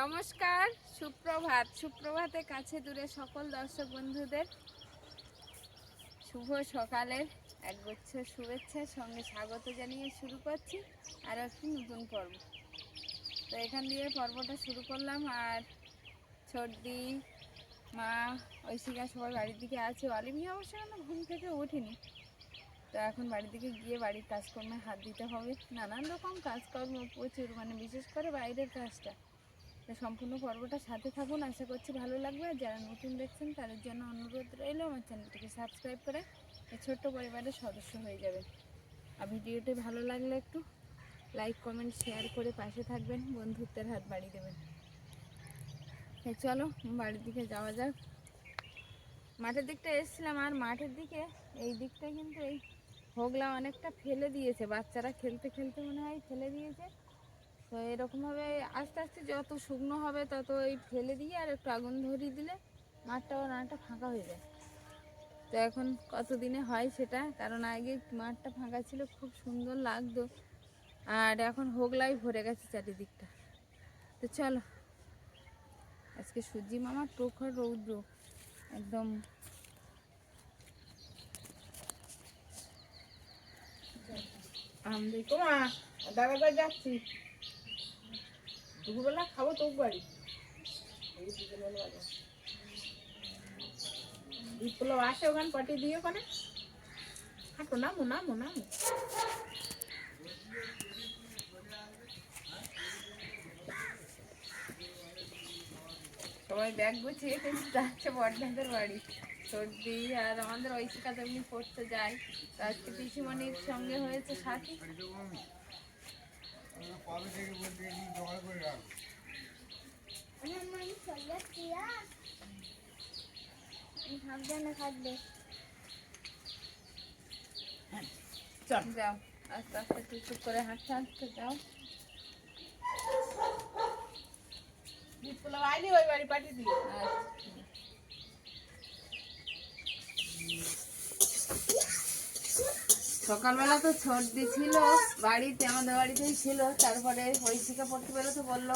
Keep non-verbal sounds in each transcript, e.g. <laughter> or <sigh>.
নমস্কার, সুপ্রভাত। সুপ্রভাতে কাছে দূরে সকল দর্শক বন্ধুদের শুভ সকালের একগুচ্ছ শুভেচ্ছার সঙ্গে স্বাগত জানিয়ে শুরু করছি আর একটি নতুন পর্ব। তো এখান দিয়ে পর্বটা শুরু করলাম আর সর্দি মা, ঐশিকা সবাই বাড়ির দিকে আছে। অলিভিয়া অবশ্য এখনও ঘুম থেকে ওঠেনি। তো এখন বাড়ির দিকে গিয়ে বাড়ির কাজকর্মে হাত দিতে হবে। নানান রকম কাজকর্ম প্রচুর মানে বিশেষ করে বাইরের কাজটা। তো সম্পূর্ণ পর্বটা সাথে থাকুন। আশা করছি ভালো লাগবে। আর যারা নতুন দেখছেন, তাদের জন্য অনুরোধ রইল আমার চ্যানেলটিকে সাবস্ক্রাইব করে এই ছোট্ট পরিবারের সদস্য হয়ে যাবেন। আর ভিডিওটি ভালো লাগলে একটু লাইক কমেন্ট শেয়ার করে পাশে থাকবেন। বন্ধুত্বের হাত বাড়িয়ে দেবেন। চলো, বাড়ির দিকে যাওয়া যাক। মাঠের দিকটা এসেছিলাম, আর মাঠের দিকে এই দিকটা কিন্তু এই হোগলা অনেকটা ফেলে দিয়েছে। বাচ্চারা খেলতে খেলতে মনে হয় ফেলে দিয়েছে। তো এরকমভাবে আস্তে আস্তে যত শুকনো হবে তত এই ফেলে দিয়ে আর একটু আগুন ধরিয়ে দিলে মাঠটাও রান্নাটা ফাঁকা হয়ে যায়। তো এখন কতদিনে হয় সেটা? কারণ আগে মাঠটা ফাঁকা ছিল, খুব সুন্দর লাগতো। আর এখন হোগলাই ভরে গেছে চারিদিকটা। তো চলো, আজকে সূর্যি মামার প্রখর রৌদ্র। একদম আমি দেখি দাদা যাচ্ছি দুপুরবেলা খাব তোর বাড়ি। বিপ্লব আসে ওখানে পাঠিয়ে দিয়ে ওখানে। হাঁটো, নামো নামো নামো। সবাই ব্যাগ গুছিয়ে কিন্তু যাচ্ছে বর্ধাদের বাড়ি। সর্দি আর আমাদের ঐশিকা তেমনি পড়তে যায়। তো আজকে পিসিমণির সঙ্গে হয়েছে সাথী। সাবধানে থাকবে চল। যাও আস্তে আস্তে টুকটুক করে হাঁটতে হাঁটতে যাও। বিপ্লব আইনি ওই বাড়ি পাঠিয়ে আচ্ছা। সকালবেলা তো সর্দি ছিল, বাড়িতে, আমাদের বাড়িতেই ছিল, তারপরে ঐশিকা পড়তে বেরোতে বলল,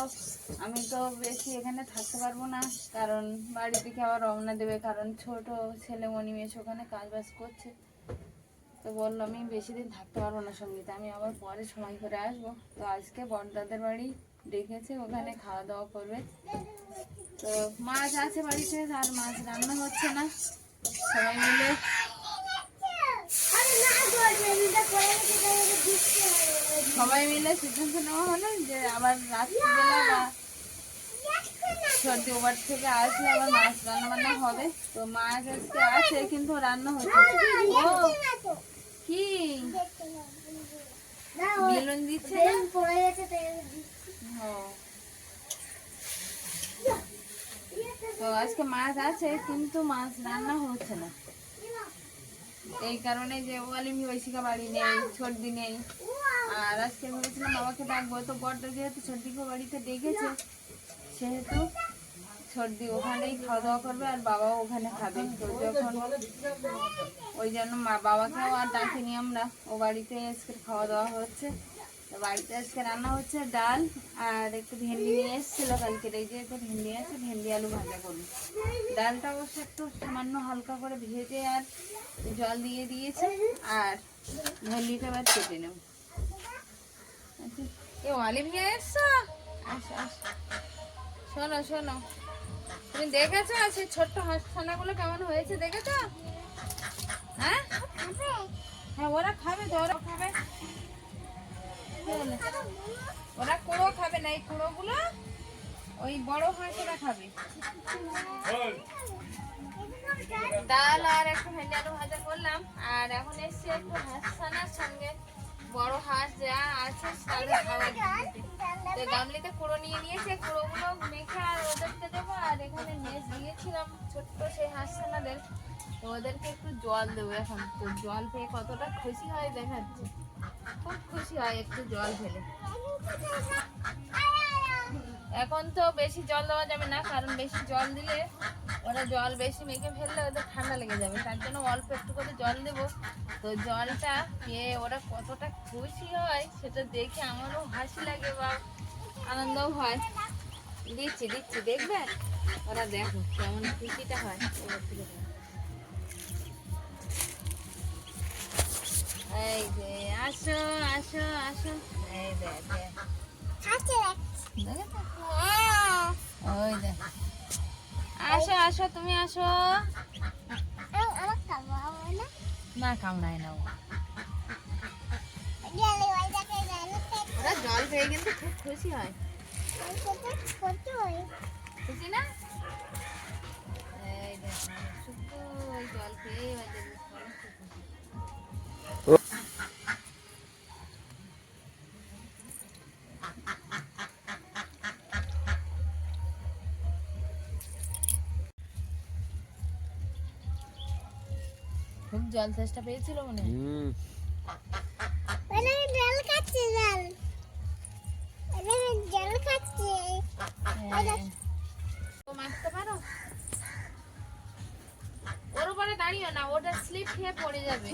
আমি তো বেশি এখানে থাকতে পারব না, কারণ বাড়ি থেকে আবার রওনা দেবে, কারণ ছোট ছেলে মনিমেষ ওখানে কাজ বাজ করছে। তো বলল, আমি বেশি দিন থাকতে পারব না সঙ্গীতে, আমি আবার পরে সময় করে আসব। তো আজকে বড়দাদের বাড়ি ডেকেছে, ওখানে খাওয়া দাওয়া করবে। তো মাছ আছে বাড়িতে, আর মাছ রান্না হচ্ছে না। সবাই মিলে আরে না গো বেবিটা করে রেখে দেবে দিচ্ছে সবাই মিলে সিদ্ধান্ত নেওয়া হলো যে আবার রাত্রিবেলা সর্দি ওভার থেকে আসলে আবার মাছ রান্না বান্না হবে। তো মাছ আজকে আছে, কিন্তু রান্না হচ্ছে কি? বেলুন দিচ্ছে। তো আজকে মাছ আছে, কিন্তু মাছ রান্না হচ্ছে না। এই কারণে যে ওয়ালিমি ঐশিকা বাড়ি নেই সর্দি নেই। আর আজকে ভেবেছিলাম বাবাকে ডাকবো, তো বড়টা যেহেতু সর্দিকে বাড়িতে ডেকেছে, সেহেতু সর্দি ওখানেই খাওয়া দাওয়া করবে আর বাবাও ওখানে খাবে। তো যখন ওই জন্য বাবাকেও আর ডাকিনি আমরা, ও বাড়িতে আজকে খাওয়া দাওয়া হচ্ছে। তো বাড়িতে আজকে রান্না হচ্ছে ডাল আর একটু ভেন্ডি নিয়ে এসেছিল কালকে। এই যে একটু ভেন্ডি আছে ভেন্ডি আলু ভাজা করব। ডালটা অবশ্য একটু সামান্য হালকা করে ভেজে আর জল দিয়ে দিয়েছে আর ভেন্ডিটা এবার কেটে নেব। আচ্ছা, এ অলিভিয়া এসছো? আসো আসো। শোনো শোনো। তুমি দেখেছ সেই ছোট্ট হাঁসখানাগুলো কেমন হয়েছে দেখেছ? হ্যাঁ? হ্যাঁ ওরা খাবে ওরা খাবে? ওরা কুড়ো খাবে না, এই কুড়োগুলো ওই বড় হাঁস ওরা খাবে। ডাল আর একটু ভেন্ডি আলু ভাজা করলাম, আর এখন এসছি একটু হাঁসছানার সঙ্গে। বড় হাঁস যা আছে তো গামলিতে কুড়ো নিয়ে নিয়েছে, কুড়োগুলো মেখে আর ওদেরকে দেবো, আর এখানে মেজ দিয়েছিলাম ছোট্ট সেই হাঁস ছানাদের তো ওদেরকে একটু জল দেবো এখন। তো জল পেয়ে কতটা খুশি হয় দেখাচ্ছে। খুব খুশি হয়, একটু জল ফেলে এখন তো বেশি জল দেওয়া যাবে না, কারণ বেশি জল দিলে ওরা জল বেশি মেখে ফেললে ওদের ঠান্ডা লেগে যাবে। তার জন্য অল্প একটু করে জল দেবো। তো জলটা পেয়ে ওরা কতটা খুশি হয়, সেটা দেখে আমারও হাসি লাগে বা আনন্দও হয়। দিচ্ছি দিচ্ছি দেখবে ওরা দেখো কেমন খুশিটা হয়। এই যে আসো আসো আসো। এই খাচ্ছে হ্যাঁ ওই দেখ আসো আসো তুমি আসো। না। কামড়ায় না ওরা জল পেয়ে কিন্তু খুব খুশি হয়। খুশি না? এই দেখ জল পেয়ে জল তেষ্টা পেয়েছিল মনে হয়? হুম। মানে আমি জল খাচ্ছি জল। মানে জল খাচ্ছি। হ্যাঁ। মারতে পারো? ওর উপরে দাঁড়িও না ওটা স্লিপ খেয়ে পড়ে যাবে।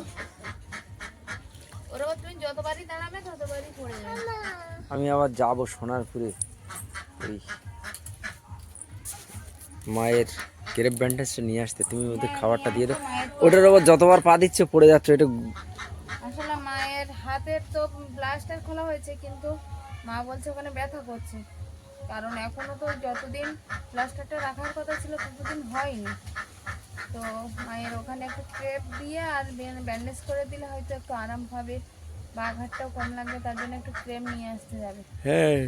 ওর উপর তুমি যতবারই দাঁড়াবে ততবারই পড়ে যাবে। আমি আবার যাব সোনারপুরে। ওই মায়ের ক্রেপ ব্যান্ডেজটা নিয়ে আসতে তুমি ওদের খাবারটা দিয়ে দাও। ওটার ওপর যতবার পা দিচ্ছে পড়ে যাচ্ছে এটা আসলে মায়ের হাতের তো প্লাস্টার খোলা হয়েছে কিন্তু মা বলছে ওখানে ব্যথা করছে। কারণ এখনও তো যতদিন প্লাস্টারটা রাখার কথা ছিল ততদিন হয়নি। তো মায়ের ওখানে একটু ক্রেপ দিয়ে আর ব্যান্ডেজ করে দিলে হয়তো একটু আরাম পাবে বা আঘাতটাও কম লাগবে তার জন্য একটু ক্রেম নিয়ে আসতে যাবে। হ্যাঁ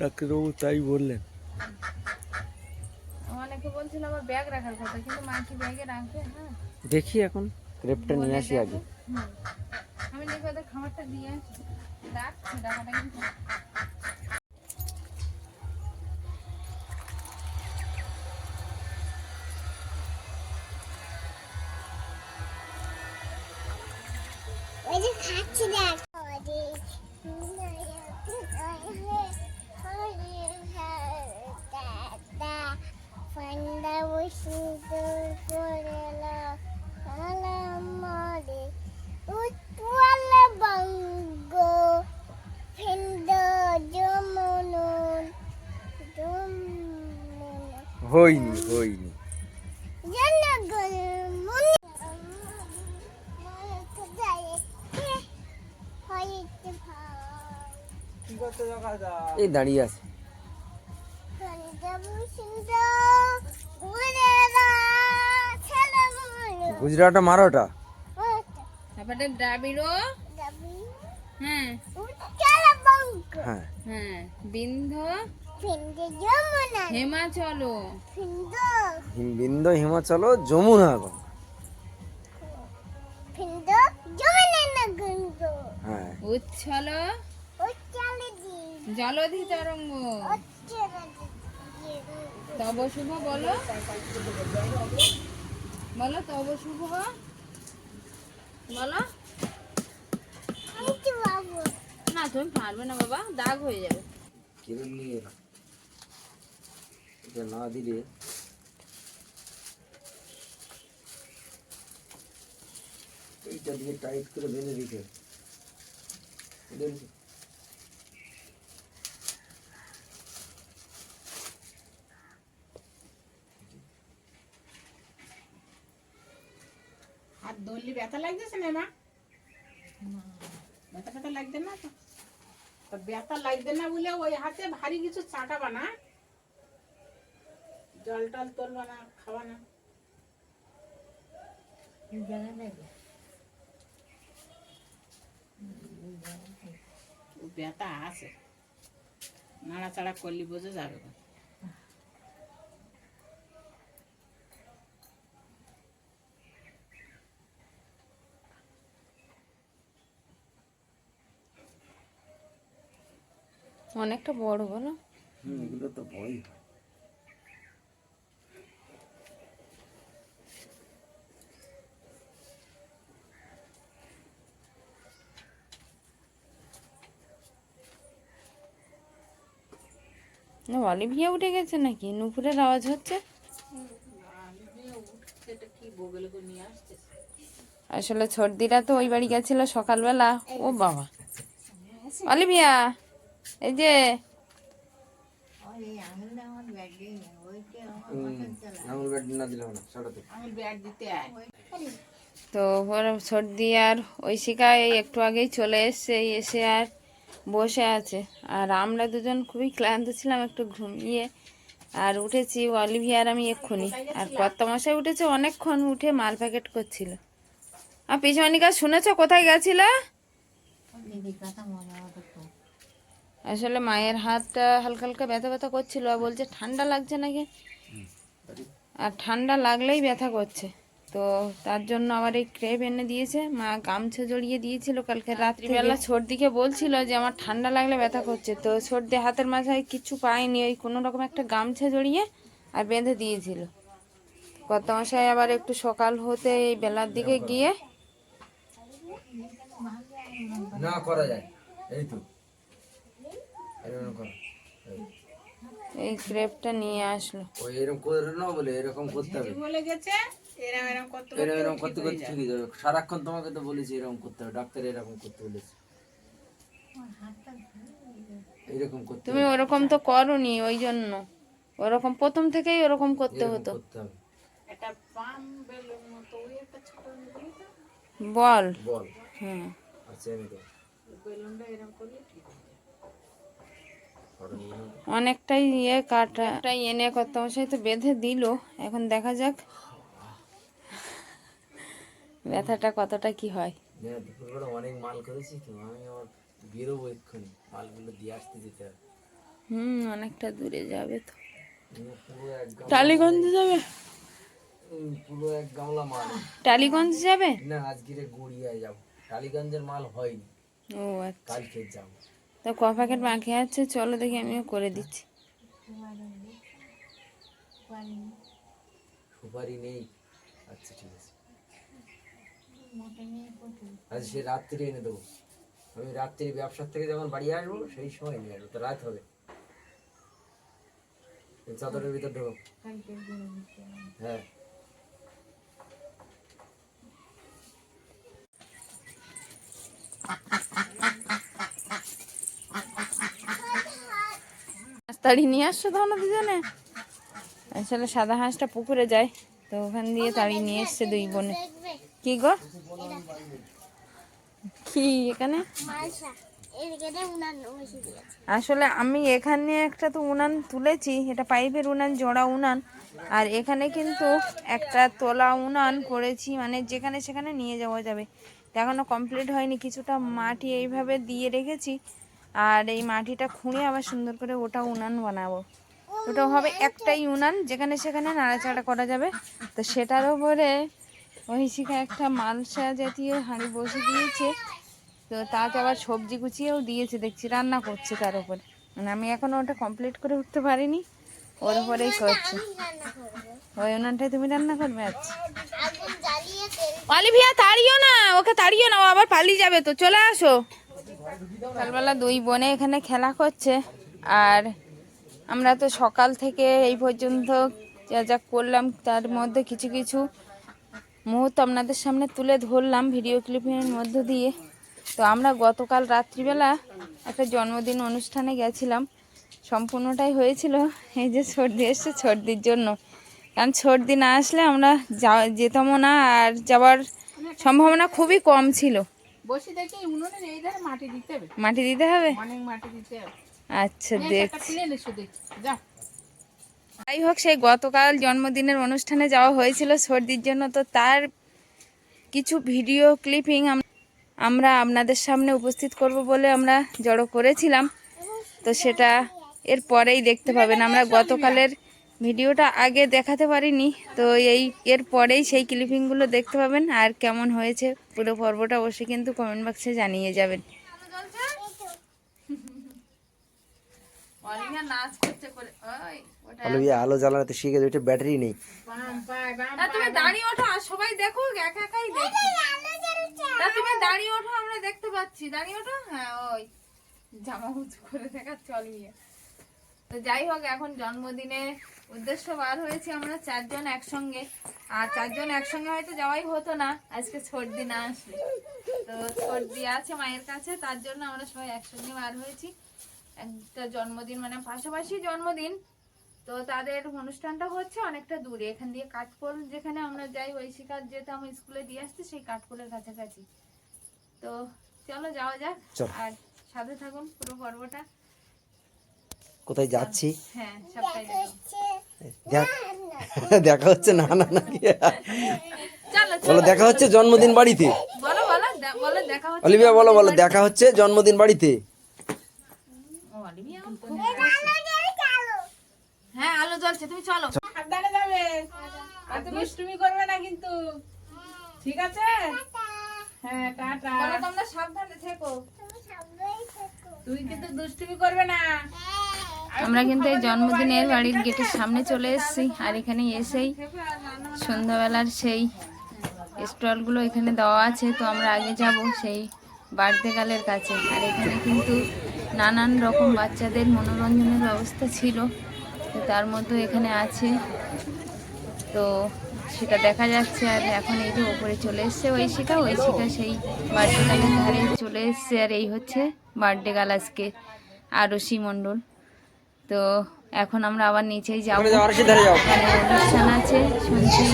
ডাক্তারবাবু তাই বললেন। অনেকে বলছিল আমার ব্যাগ রাখার কথা কিন্তু মা কি ব্যাগে রাখবে? হ্যাঁ। দেখি এখন ক্রেপটা নিয়ে আসি আগে। আমি দেখি ওদের খাবারটা দিয়ে আসি। ডাকছি ডাকাটা কিন্তু এই দাঁড়িয়ে আছে। গুজরাটে মারোটা তারপরে দ্রাবিড় হ্যাঁ। হ্যাঁ। হ্যাঁ। বিন্ধ ফিন্দে যমুনা হেমাচল হিমাচল যমুনা না গঙ্গ হ্যাঁ। উচ্ছল। জলধি তরঙ্গ। তব শুভ বলো। বলো, তব শুভ। বলো। না, তুমি পারবে না বাবা, দাগ হয়ে যাবে। না দিলে এইটা দিয়ে টাইট করে বেঁধে দিতে। দেখি হাত ধরলি ব্যথা লাগতেছে না মা ব্যথা ব্যথা লাগবে না তো তা ব্যথা লাগবে না বলে ওই হাতে ভারী কিছু চাটাবা না জল টল তুলবা না খাওয়া না ও ব্যথা আছে নাড়াচাড়া করলি বোঝা যাবে না। অনেকটা বড় বলো। হুম এগুলো তো বড়ই না অলিভিয়া উঠে গেছে নাকি? নুপুরের আওয়াজ হচ্ছে? আসলে সর্দিরা তো ওই বাড়ি গেছিল সকালবেলা। ও বাবা। অলিভিয়া এই যে তো সর্দি আর ঐশিকা এই একটু আগেই চলে এসছে এসে আর বসে আছে। আর আমরা দুজন খুবই ক্লান্ত ছিলাম একটু ঘুমিয়ে, আর উঠেছি অলিভিয়ার আমি এক্ষুনি। আর কত মশাই উঠেছে অনেকক্ষণ উঠে মাল প্যাকেট করছিল। আর পিছনিকা শুনেছো কোথায় গেছিল? আসলে মায়ের হাতটা হালকা হালকা ব্যথা ব্যথা করছিল আর বলছে ঠান্ডা লাগছে নাকি? আর ঠান্ডা লাগলেই ব্যথা করছে। তো তার জন্য আবার এই ক্রেপ এনে দিয়েছে। মা গামছা জড়িয়ে দিয়েছিল কালকে রাত্রিবেলা সর্দিকে বলছিল যে আমার ঠান্ডা লাগলে ব্যথা করছে। তো সর্দি হাতের মাথায় কিছু পায়নি ওই কোনো রকম একটা গামছা জড়িয়ে আর বেঁধে দিয়েছিল। কত মশাই আবার একটু সকাল হতে এই বেলার দিকে গিয়ে না করা যায়। এই তো। এই। এই ক্রেপটা নিয়ে আসলো। ওই এরকম করে না বলে এরকম করতে হবে। বলে গেছে করতে এরকম এরকম করতে করতে ঠিক যাবে। সারাক্ষণ তোমাকে তো বলেছি এরকম করতে হবে ডাক্তার এরকম করতে বলেছে। এইরকম করতে তুমি ওরকম তো করনি ওই জন্য। ওরকম প্রথম থেকেই ওরকম করতে হতো। করতে পাম বেলুন মতো ওই একটা ছোট বল। বল। হ্যাঁ। আচ্ছা বেলুনটা এরকম করলে ঠিক হয়ে যাবে। ফটো নিয়ে নাও। অনেকটাই ইয়ে কাটা এনে কত মশাই তো বেঁধে দিল। এখন দেখা যাক ব্যথাটা কতটা কি হয়। দুপুরবেলা অনেক মাল করেছি তো আমি বেরোবো এক্ষুনি মালগুলো দিয়ে আসতে যেতে হবে। হুম অনেকটা দূরে যাবে তো। টালিগঞ্জ যাবে? পুরো এক গামলা মাল। টালিগঞ্জ যাবে? না আজকে গড়িয়ায় যাব। টালিগঞ্জের মাল হয়নি। ও আচ্ছা। কালকে যাব। তো ক প্যাকেট বাকি আছে, চলো দেখি আমিও করে দিচ্ছি। সুপারি নেই। আচ্ছা ঠিক আছে। আজ সে রাত্রি এনে দেবো। আমি রাত্রি ব্যবসার থেকে যখন বাড়ি আসব, সেই সময় নিয়ে আসব। তো রাত হবে। চাদরের ভিতর ঢোকো হ্যাঁ। হাঁস তাড়ি নিয়ে আসছো তখন দুজনে। আসলে সাদা হাঁসটা পুকুরে যায়, তো ওখান দিয়ে তাড়ি নিয়ে এসছে দুই বোনে। কি গো? কি এখানে? আসলে আমি এখানে একটা তো উনান তুলেছি, এটা পাইপের উনান, জোড়া উনান। আর এখানে কিন্তু একটা তোলা উনান করেছি মানে যেখানে সেখানে নিয়ে যাওয়া যাবে। এখনও কমপ্লিট হয়নি, কিছুটা মাটি এইভাবে দিয়ে রেখেছি। আর এই মাটিটা খুঁড়ে আবার সুন্দর করে ওটা উনান বানাবো। ওটা হবে একটাই উনান যেখানে সেখানে নাড়াচাড়া করা যাবে। তো সেটার উপরে ঐশিকা একটা মালসা জাতীয় হাঁড়ি বসে দিয়েছে। তো তাতে আবার সবজি কুচিয়েও দিয়েছে দেখছি রান্না করছে তার উপরে মানে আমি এখনও ওটা কমপ্লিট করে উঠতে পারিনি। ওর উপরেই করছি। ওই উনানটাই তুমি রান্না করবে আচ্ছা। অলিভিয়া তাড়িও না ওকে তাড়িও না ও আবার পালিয়ে যাবে তো চলে আসো। সকালবেলা দুই বোনে এখানে খেলা করছে। আর আমরা তো সকাল থেকে এই পর্যন্ত যা যা করলাম, তার মধ্যে কিছু কিছু মুহূর্ত আপনাদের সামনে তুলে ধরলাম ভিডিও ক্লিপিংয়ের মধ্য দিয়ে। তো আমরা গতকাল রাত্রিবেলা একটা জন্মদিন অনুষ্ঠানে গেছিলাম। সম্পূর্ণটাই হয়েছিল এই যে সর্দি এসছে সর্দির জন্য। কারণ সর্দি না আসলে আমরা যা- যেতামও না আর যাওয়ার সম্ভাবনা খুবই কম ছিল। বসে দেখি উনুনের এই ধারে মাটি দিতে হবে। মাটি দিতে হবে? অনেক মাটি দিতে হবে। আচ্ছা দেখ সেটা দেখি যা। যাই হোক সেই গতকাল জন্মদিনের অনুষ্ঠানে যাওয়া হয়েছিল সর্দির জন্য তো তার কিছু ভিডিও ক্লিপিং আমরা আপনাদের সামনে উপস্থিত করব বলে আমরা জড়ো করেছিলাম। তো সেটা এর পরেই দেখতে পাবেন। আমরা গতকালের ভিডিওটা আগে দেখাতে পারিনি তো এই এর পরেই সেই ক্লিপিংগুলো দেখতে পাবেন আর কেমন হয়েছে। পুরো পর্বটা অবশ্যই কিন্তু কমেন্ট বক্সে জানিয়ে যাবেন। আলো ইয়ে আলো জ্বালাতে শিখে ওইটা ব্যাটারি নেই। তুমি দাঁড়িয়ে ওঠো সবাই দেখুক একা একাই দেখি। তুমি দাঁড়িয়ে ওঠো আমরা দেখতে পাচ্ছি। দাঁড়িয়ে ওঠো? হ্যাঁ ওই জামা উঁচু করে দেখা চল গিয়ে। তো যাই হোক এখন জন্মদিনে উদ্দেশ্য বার হয়েছি আমরা চারজন একসঙ্গে। আর চারজন একসঙ্গে হয়তো যাওয়াই হতো না। আজকে সর্দি না আসলে। তো সর্দি আছে মায়ের কাছে তার জন্য আমরা সবাই একসঙ্গে বার হয়েছি। একটা জন্মদিন মানে পাশাপাশি জন্মদিন। তো তাদের অনুষ্ঠানটা হচ্ছে অনেকটা দূরে। এখান দিয়ে কাঠপোল যেখানে আমরা যাই ঐশিকার যেতাম স্কুলে দিয়ে আসছি সেই কাঠপোলের কাছাকাছি। তো চলো যাওয়া যাক। আর সাথে থাকুন পুরো পর্বটা। কোথায় যাচ্ছি? হ্যাঁ সবটাই। দেখ- <laughs> দেখা হচ্ছে না না চলো বলো দেখা হচ্ছে জন্মদিন বাড়িতে? বলো বলো বলো দেখা হচ্ছে অলিভিয়া বলো বলো জন্মদিন দেখা হচ্ছে জন্মদিন বাড়িতে? হ্যাঁ আলো জ্বলছে তুমি চলো। সাবধানে যাবে। আর দুষ্টুমি করবে না কিন্তু। ঠিক আছে? হ্যাঁ টাটা। তোমরা সাবধানে থেকো। তুমি সামনেই থেকো। তুই কিন্তু দুষ্টুমি করবে না। আমরা কিন্তু এই জন্মদিনের বাড়ির গেটের সামনে চলে এসেছি, আর এখানে এসেই সন্ধ্যাবেলার সেই স্টলগুলো এখানে দেওয়া আছে, তো আমরা আগে যাব সেই বার্থডে গালের কাছে। আর এখানে কিন্তু নানান রকম বাচ্চাদের মনোরঞ্জনের ব্যবস্থা ছিল, তো তার মধ্যে এখানে আছে, তো সেটা দেখা যাচ্ছে। আর এখন এই যে ওপরে চলে এসছে ঐশিকা ঐশিকা সেই বার্থডে গালের ধারে চলে এসছে, আর এই হচ্ছে বার্থডে গাল আজকে আরশি মণ্ডল। তো এখন আমরা আবার নিচেই যাব। অনুষ্ঠান আছে শুনছি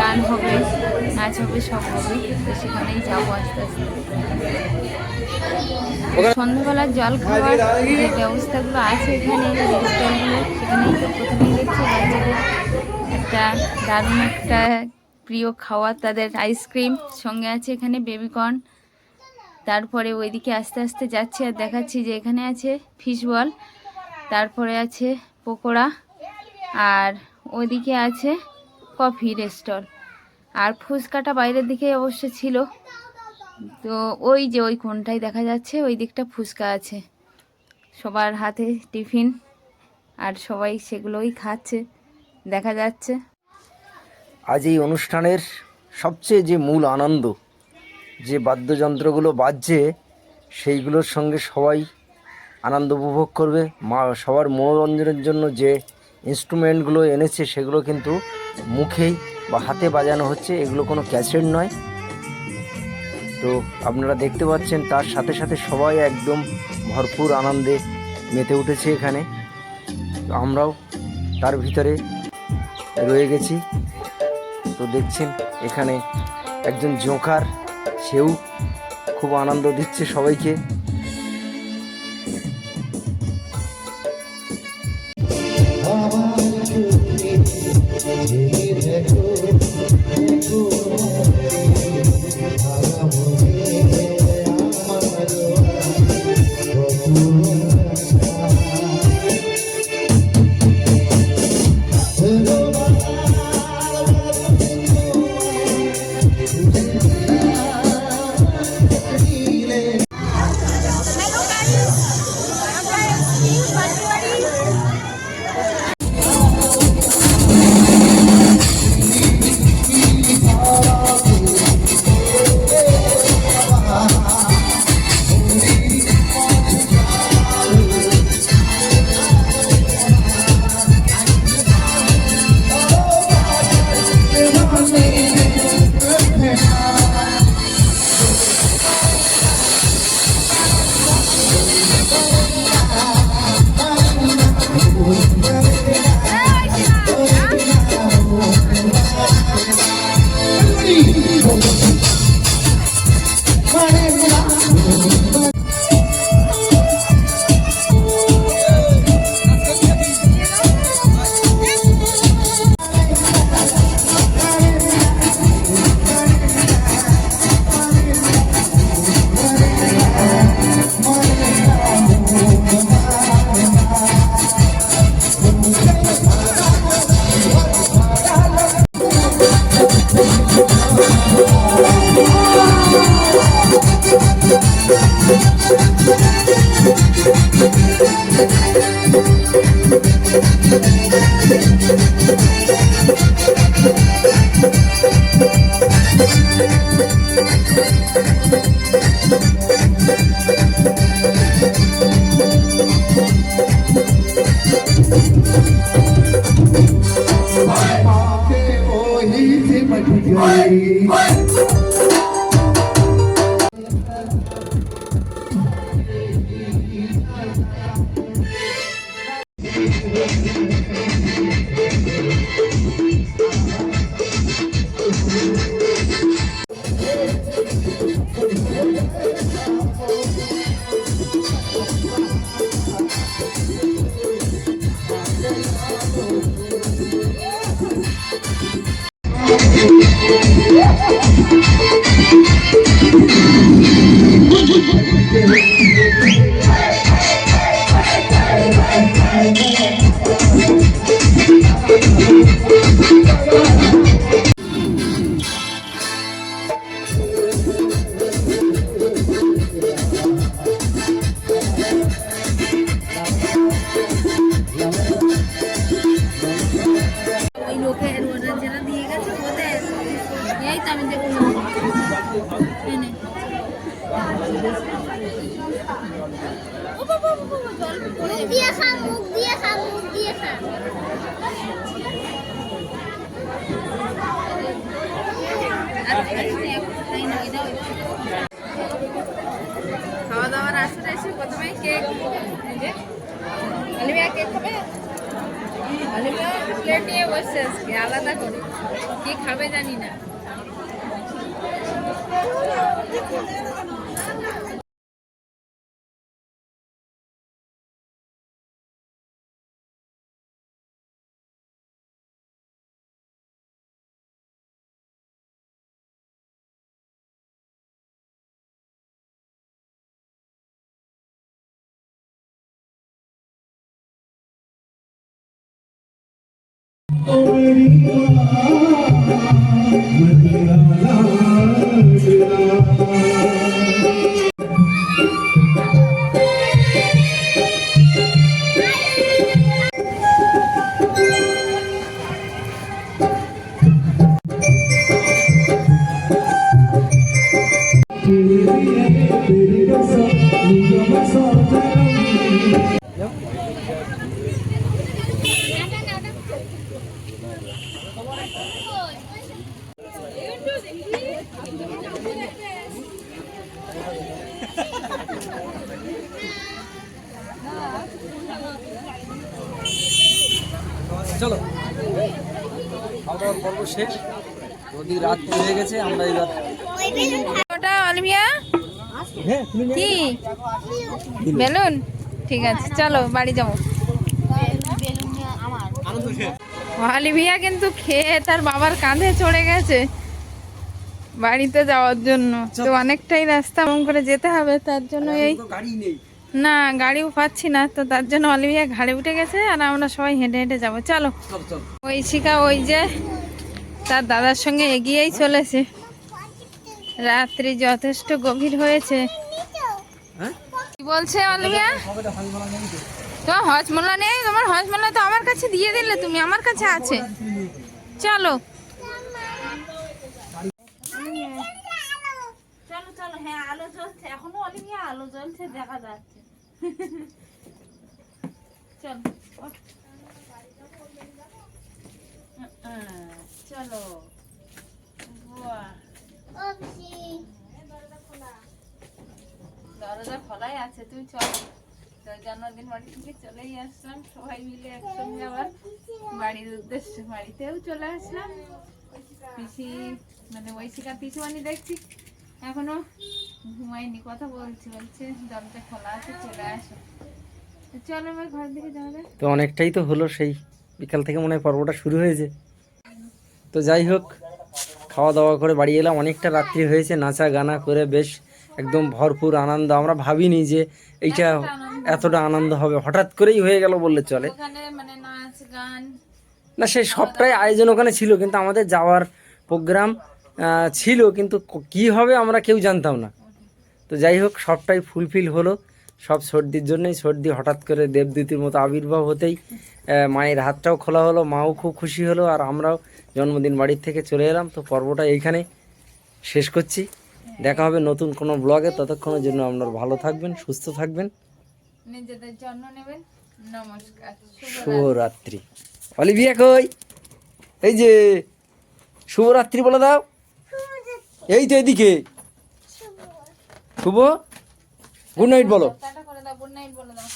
গান হবে নাচ হবে সব হবে তো সেখানেই যাব আস্তে আস্তে। সন্ধ্যাবেলার জল খাওয়ার যে ব্যবস্থাগুলো আছে এখানে সেখানেই তো প্রথমেই দেখছি বাচ্চাদের একটা দারুণ একটা প্রিয় খাওয়ার তাদের আইসক্রিম সঙ্গে আছে এখানে বেবিকর্ন তারপরে ওইদিকে আস্তে আস্তে যাচ্ছে আর দেখাচ্ছি যে এখানে আছে ফিশ বল তারপরে আছে পকোড়া আর ওইদিকে আছে কফির স্টল আর ফুচকাটা বাইরের দিকে অবশ্য ছিল। তো ওই যে ওই কোনটাই দেখা যাচ্ছে, ওই দিকটা ফুচকা আছে। সবার হাতে টিফিন আর সবাই সেগুলোই খাচ্ছে, দেখা যাচ্ছে। আজ এই অনুষ্ঠানের সবচেয়ে যে মূল আনন্দ, যে বাদ্যযন্ত্রগুলো বাজছে, সেইগুলোর সঙ্গে সবাই আনন্দ উপভোগ করবে। মা সবার মনোরঞ্জনের জন্য যে ইনস্ট্রুমেন্টগুলো এনেছে, সেগুলো কিন্তু মুখেই বা হাতে বাজানো হচ্ছে। এগুলো কোনো ক্যাসেট নয়। তো আপনারা দেখতে পাচ্ছেন, তার সাথে সাথে সবাই একদম ভরপুর আনন্দে মেতে উঠেছে এখানে। আমরাও তার ভিতরে রয়ে গেছি। তো দেখছেন, এখানে একজন জোকার সেও খুব আনন্দ দিচ্ছে সবাইকে। ওই কি খাবে জানি না। চলো অলিভিয়া হ্যাঁ কি? বেলুন? ঠিক আছে চলো বাড়ি যাব। অলিভিয়া কিন্তু খেয়ে তার বাবার কাঁধে চড়ে গেছে বাড়িতে যাওয়ার জন্য। তো অনেকটাই রাস্তা এমন করে যেতে হবে তার জন্য এই না গাড়িও পাচ্ছি না তো তার জন্য অলিভিয়া ঘাড়ে উঠে গেছে আর আমরা সবাই হেঁটে হেঁটে যাব। চল। ওই শিকা ওই যে তার দাদার সঙ্গে এগিয়েই চলেছে। রাত্রি যথেষ্ট গভীর হয়েছে। হ্যাঁ? কি বলছে অলিভিয়া সবাই হাঁস মালা নেই তো তোমার হজমোলা নেই? তোমার হজমোলা তো আমার কাছে দিয়ে দিলে তুমি আমার কাছে আছে। চলো। চলো চলো হ্যাঁ আলো জ্বলছে। এখনও অলিভিয়া আলো জ্বলছে দেখা যাচ্ছে। চলো চলো। বাহ, দরজা খোলাই আছে, তুই চল। জন্মদিন বাড়ি থেকে চলেই আসলাম, সবাই মিলে একসঙ্গে আবার বাড়ির উদ্দেশ্যে, বাড়িতেও চলে আসলাম। মানে দেখছি, এখনও ঘুমাইনি কথা বলছি, বলছে, দরজা খোলা আছে, চলে আসো। চলো এবার ঘর দিকে তো অনেকটাই তো হলো সেই, বিকাল থেকে মনে হয় পর্বটা শুরু হয়েছে। তো যাই হোক খাওয়া দাওয়া করে বাড়ি এলাম। অনেকটা রাত্রি হয়েছে নাচা গানা করে বেশ একদম ভরপুর আনন্দ। আমরা ভাবিনি যে এইটা এতটা আনন্দ হবে। হঠাৎ করেই হয়ে গেল বললে চলে। মানে না সেই সবটাই আয়োজন ওখানে ছিল কিন্তু আমাদের যাওয়ার প্রোগ্রাম ছিল কিন্তু ক- কি হবে আমরা কেউ জানতাম না। তো যাই হোক সবটাই ফুলফিল হলো। সব সর্দির জন্যই সর্দি হঠাৎ করে দেবদূতির মতো আবির্ভাব হতেই মায়ের হাতটাও খোলা হলো মাও খুব খুশি হলো আর আমরাও জন্মদিন বাড়ির থেকে চলে এলাম তো পর্বটা এইখানে শেষ করছি। দেখা হবে নতুন কোনো ব্লগে ততক্ষণের জন্য আপনার ভালো থাকবেন সুস্থ থাকবেন। নিজেদের জন্য নেবেন। নমস্কার শুভ শুভরাত্রি। অলিভিয়া কই? এই যে শুভরাত্রি বলে দাও। এই তো এদিকে। শুভ। গুড নাইট বলো। গুড নাইট বলে দাও।